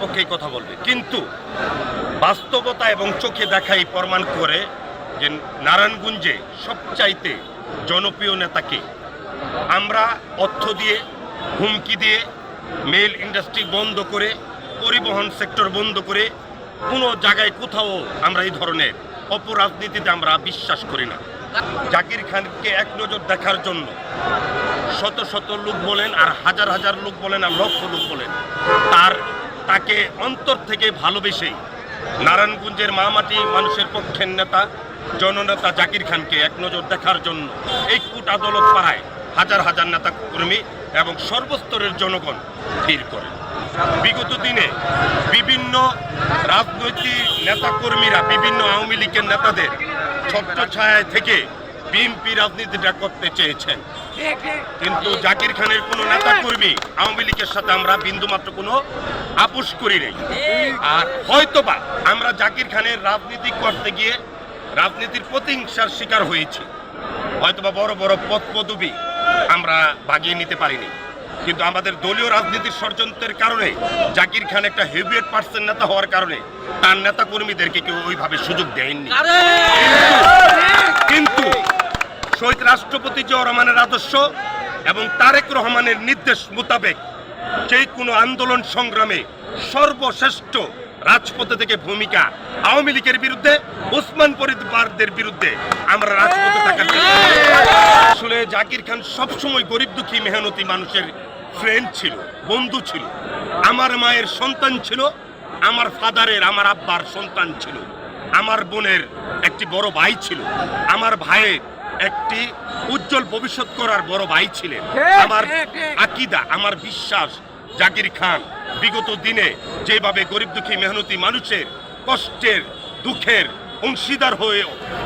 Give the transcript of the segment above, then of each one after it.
পক্ষেই কথা বলবে। কিন্তু বাস্তবতা এবং চোখে দেখাই প্রমাণ করে যে নারায়ণগঞ্জে সবচাইতে জনপ্রিয় নেতাকে আমরা অর্থ দিয়ে, হুমকি দিয়ে মেল ইন্ডাস্ট্রি বন্ধ করে, পরিবহন সেক্টর বন্ধ করে, কোনো জায়গায় কোথাও আমরা এই ধরনের অপরাজনীতিতে আমরা বিশ্বাস করি না। জাকির খানকে এক নজর দেখার জন্য শত শত লোক বলেন আর হাজার হাজার লোক বলেন আর লক্ষ লোক বলেন, তার তাকে অন্তর থেকে ভালোবেসেই নারায়ণগঞ্জের মামাটি মানুষের পক্ষের নেতা, জননেতা জাকির খানকে এক নজর দেখার জন্য এই কুট আদালত পাড়ায় হাজার হাজার নেতা কর্মী এবং সর্বস্তরের জনগণ ভিড় করেন বিগত দিনে বিভিন্ন রাজনৈতিক নেতাকর্মীরা, বিভিন্ন আওয়ামী লীগের নেতাদের ছত্রছায়ায় থেকে বিএনপি রাজনীতিটা করতে চেয়েছেন। কিন্তু জাকির খানের কোনো নেতা কর্মী আওয়ামী লীগের সাথে আমরা বিন্দুমাত্র কোনো আপোষ করি নাই। আর হয়তোবা আমরা জাকির খানের রাজনীতি করতে গিয়ে রাজনীতির প্রতিহিংসার শিকার হয়েছি। হয়তোবা বড় বড় পদ পদবি আমরা বাগিয়ে নিতে পারিনি। কিন্তু আমাদের দলীয় রাজনীতির ষড়যন্ত্রের কারণে জাকির খান একটা হেভিয়েট পার্সেন্ট নেতা হওয়ার কারণে তার নেতা কর্মীদেরকে কেউ ওইভাবে সুযোগ দেয়নি। রাষ্ট্রপতি জিয়া রহমানের আদর্শ এবং তারেক রহমানের নির্দেশ মোতাবেক যে কোনো আন্দোলন সংগ্রামে সর্বশ্রেষ্ঠ রাজপথে থেকে ভূমিকা আওয়ামী লীগের বিরুদ্ধে, ওসমান পরিবারদের বিরুদ্ধে আমরা রাজপথে থাকার আসলে জাকির খান সবসময় গরিব দুঃখী মেহনতি মানুষের ফ্রেন্ড ছিল, বন্ধু ছিল। আমার মায়ের সন্তান ছিল, আমার ফাদারের, আমার আব্বার সন্তান ছিল। আমার বোনের একটি বড় ভাই ছিল। আমার ভাইয়ের একটি উজ্জ্বল ভবিষ্যৎ করার বড় ভাই ছিলেন। আমার আকিদা আমার বিশ্বাস জাকির খান। বিগত দিনে যেভাবে গরিব দুঃখী মেহনতি মানুষের কষ্টের দুঃখের অংশীদার হয়ে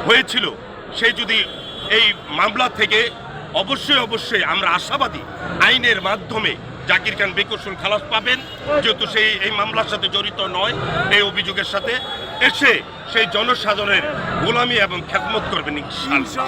হয়েছিল সে যদি এই মামলা থেকে অবশ্যই অবশ্যই আমরা আশাবাদী আইনের মাধ্যমে জাকির খান বেকসুল খালাস পাবেন যেহেতু সেই এই মামলার সাথে জড়িত নয় এই অভিযোগের সাথে। এসে সেই জনসাধারণের গোলামি এবং খেদমত করবেন ইনশাআল্লাহ।